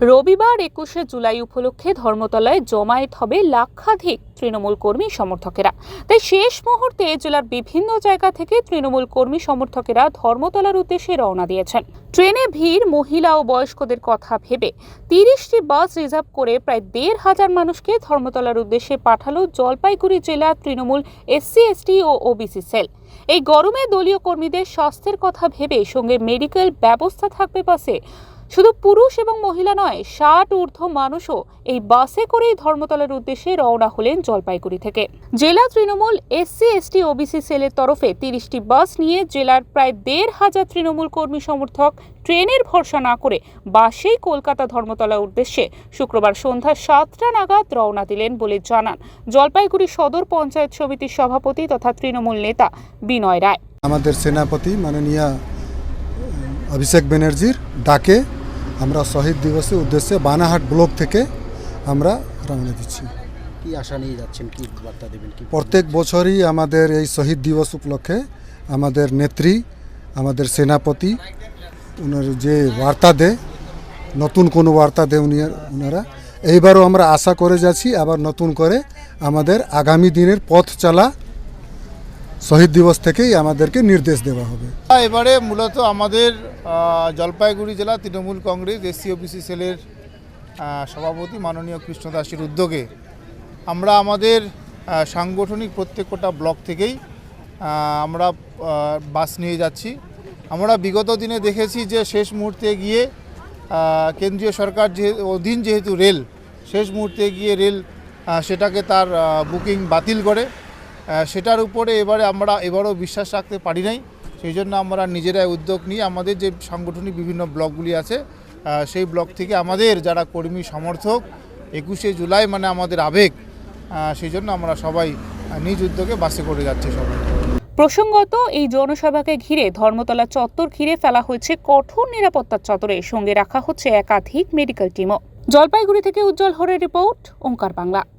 রবিবার একুশে জুলাই উপলক্ষে ধর্মতলায় জমায়েত হবে লাক্ষাধিক তৃণমূল কর্মী সমর্থকেরা। তাই শেষ মুহূর্তে জেলার বিভিন্ন জায়গা থেকে তৃণমূল কর্মী সমর্থকেরা ধর্মতলার উদ্দেশ্যে রওনা দিয়েছেন। ট্রেনে ভিড়, মহিলা ও বয়স্কদের কথা ভেবে তিরিশটি বাস রিজার্ভ করে প্রায় দেড় হাজার মানুষকে ধর্মতলার উদ্দেশ্যে পাঠালো জলপাইগুড়ি জেলা তৃণমূল এসসি এসটি ও ওবিসি সেল। এই গরমে দলীয় কর্মীদের স্বাস্থ্যের কথা ভেবে সঙ্গে মেডিকেল ব্যবস্থা থাকবে পাশে শুধু পুরুষ এবং মহিলা নয়, ষাট ঊর্ধ্ব মানুষও এই বাসে করেই ধর্মতলার উদ্দেশ্যে রওনা হলেন জলপাইগুড়ি থেকে। জেলা তৃণমূল এসসি, এসটি, ওবিসি সেলের তরফে তিরিশটি বাস নিয়ে জেলার প্রায় দেড় হাজার তৃণমূল কর্মী সমর্থক ট্রেনের ভরসা না করে বাসেই কলকাতা ধর্মতলার উদ্দেশ্যে শুক্রবার সন্ধ্যা সাতটা নাগাদ রওনা দিলেন বলে জানান জলপাইগুড়ি সদর পঞ্চায়েত সমিতির সভাপতি তথা তৃণমূল নেতা বিনয় রায়। আমাদের সেনাপতি মাননীয় অভিষেক ব্যানার্জির ডাকে আমরা শহীদ দিবসের উদ্দেশ্যে বানাহাট ব্লক থেকে আমরা রওনা দিচ্ছি। কি আশা নিয়ে যাচ্ছেন? কি বার্তা দেবেন? কি প্রত্যেক বছরই আমাদের এই শহীদ দিবস উপলক্ষে আমাদের নেত্রী আমাদের সেনাপতি ওনার যে বার্তা দেয় নতুন কোনো বার্তা দেয় উনি ওনারা এইবারও আমরা আশা করে যাচ্ছি আবার নতুন করে আমাদের আগামী দিনের পথ চলা শহীদ দিবস থেকেই আমাদেরকে নির্দেশ দেওয়া হবে। এবারে মূলত আমাদের জলপাইগুড়ি জেলা তৃণমূল কংগ্রেস এসসি ওবিসি সেলের সভাপতি মাননীয় কৃষ্ণদাসের উদ্যোগে আমরা আমাদের সাংগঠনিক প্রত্যেকটা ব্লক থেকেই আমরা বাস নিয়ে যাচ্ছি। আমরা বিগত দিনে দেখেছি যে শেষ মুহূর্তে গিয়ে কেন্দ্রীয় সরকার যে, অধীন যেহেতু রেল, শেষ মুহূর্তে গিয়ে রেল সেটাকে তার বুকিং বাতিল করে। সেটার উপরে এবারে আমরা এবারও বিশ্বাস রাখতে পারি নাই। সেই জন্য আমরা নিজেরাই উদ্যোগ নিয়ে আমাদের যে সাংগঠনিক বিভিন্ন ব্লকগুলি আছে সেই ব্লক থেকে আমাদের যারা কর্মী সমর্থক, একুশে জুলাই মানে আমাদের আবেগ সেই জন্য আমরা সবাই নিজ উদ্যোগে বাসে করে যাচ্ছি সবাই। প্রসঙ্গত, এই জনসভাকে ঘিরে ধর্মতলা চত্বর ঘিরে ফেলা হয়েছে কঠোর নিরাপত্তার চত্বরে। সঙ্গে রাখা হচ্ছে একাধিক মেডিকেল টিমও জলপাইগুড়ি থেকে উজ্জ্বল হরের রিপোর্ট, ওঙ্কার বাংলা।